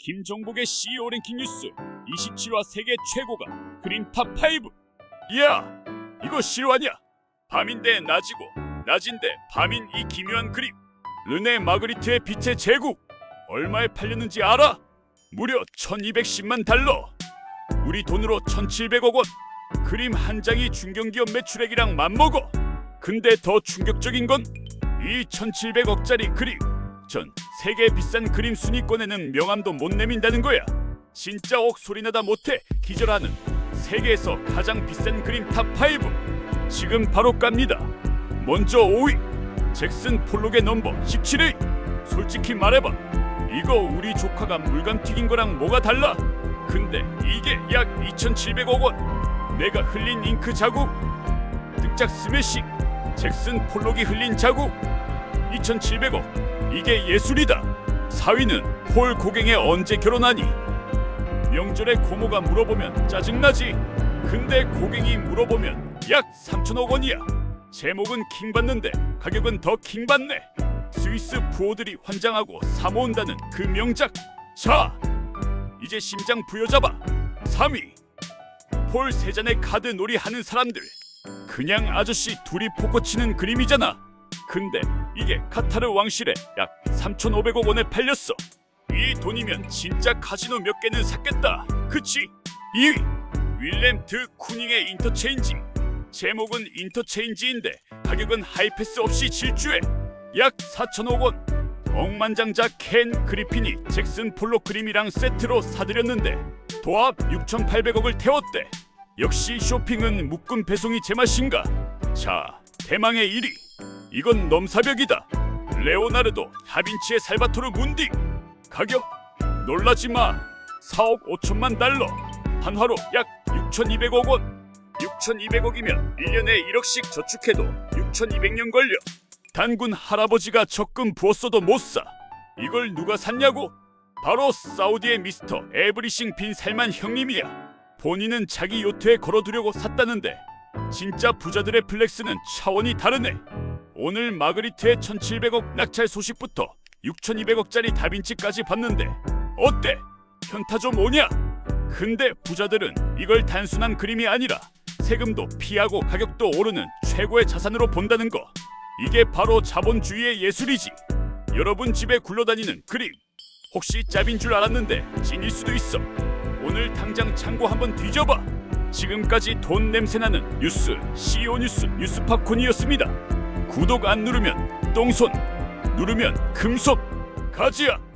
김종국의 CEO 랭킹 뉴스 27화 세계 최고가 그림 탑 5 야 이거 실화냐 밤인데 낮이고 낮인데 밤인 이 기묘한 그림. 르네 마그리트의 빛의 제국. 얼마에 팔렸는지 알아? 무려 1210만 달러. 우리 돈으로 1700억 원. 그림 한 장이 중견기업 매출액이랑 맞먹어. 근데 더 충격적인 건 이 1700억짜리 그림 전 세계 비싼 그림 순위권에는 명함도 못 내민다는 거야. 진짜 억 소리나다 못해 기절하는 세계에서 가장 비싼 그림 탑 5. 지금 바로 깝니다. 먼저 5위 잭슨 폴록의 넘버 17위. 솔직히 말해봐. 이거 우리 조카가 물감 튀긴 거랑 뭐가 달라? 근데 이게 약 2,700억 원. 내가 흘린 잉크 자국. 득작 스매싱. 잭슨 폴록이 흘린 자국. 2,700억. 이게 예술이다. 4위는 폴 고갱에 언제 결혼하니? 명절에 고모가 물어보면 짜증나지. 근데 고갱이 물어보면 약 3천억 원이야. 제목은 킹 받는데 가격은 더 킹 받네. 스위스 부호들이 환장하고 사모은다는 그 명작. 자, 이제 심장 부여잡아. 3위. 폴 세잔의 카드 놀이 하는 사람들. 그냥 아저씨 둘이 포커 치는 그림이잖아. 근데 이게 카타르 왕실에 약 3,500억 원에 팔렸어. 이 돈이면 진짜 카지노 몇 개는 샀겠다. 그치? 2위 윌렘 드 쿠닝의 인터체인지. 제목은 인터체인지인데 가격은 하이패스 없이 질주해. 약 4천억 원. 억만장자 켄 그리핀이 잭슨 폴로 그림이랑 세트로 사들였는데 도합 6,800억을 태웠대. 역시 쇼핑은 묶음 배송이 제맛인가? 자, 대망의 1위. 이건 넘사벽이다. 레오나르도 다빈치의 살바토르 문디. 가격 놀라지 마. 4억 5천만 달러. 한화로 약 6,200억 원. 6,200억이면 1년에 1억씩 저축해도 6,200년 걸려. 단군 할아버지가 적금 부었어도 못 사. 이걸 누가 샀냐고? 바로 사우디의 미스터 에브리싱 빈 살만 형님이야. 본인은 자기 요트에 걸어두려고 샀다는데 진짜 부자들의 플렉스는 차원이 다르네. 오늘 마그리트의 1700억 낙찰 소식부터 6200억짜리 다빈치까지 봤는데 어때? 현타 좀 오냐? 근데 부자들은 이걸 단순한 그림이 아니라 세금도 피하고 가격도 오르는 최고의 자산으로 본다는 거. 이게 바로 자본주의의 예술이지. 여러분 집에 굴러다니는 그림. 혹시 짭인 줄 알았는데 찐일 수도 있어. 오늘 당장 창고 한번 뒤져봐. 지금까지 돈 냄새나는 뉴스 CEO 뉴스 뉴스 팝콘이었습니다. 구독 안 누르면 똥손, 누르면 금손. 가지야.